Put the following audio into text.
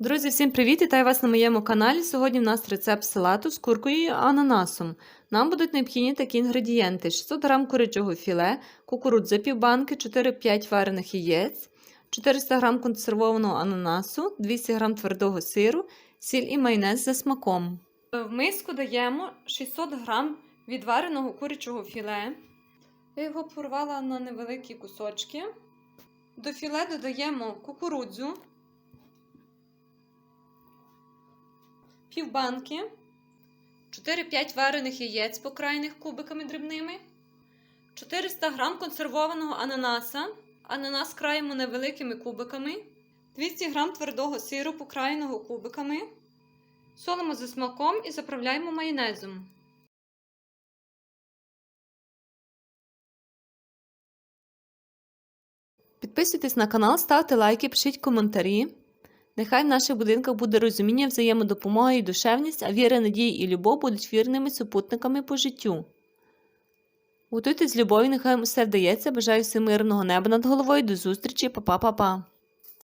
Друзі, всім привіт! Вітаю вас на моєму каналі. Сьогодні в нас рецепт салату з куркою і ананасом. Нам будуть необхідні такі інгредієнти: 600 г курячого філе, кукурудза півбанки, 4-5 варених яєць, 400 г консервованого ананасу, 200 г твердого сиру, сіль і майонез за смаком. В миску даємо 600 г відвареного курячого філе. Я його порвала на невеликі кусочки. До філе додаємо кукурудзу. Півбанки, 4-5 варених яєць покрайних кубиками дрібними, 400 г консервованого ананаса. Ананас краємо невеликими кубиками, 200 г твердого сиру покраєного кубиками. Солимо за смаком і заправляємо майонезом. Підписуйтесь на канал, ставте лайки, пишіть коментарі. Нехай в наших будинках буде розуміння, взаємодопомога і душевність, а віра, надія і любов будуть вірними супутниками по життю. Готуйтесь з любов'ю, нехай все вдається. Бажаю всім мирного неба над головою. До зустрічі, Па-па-па-па.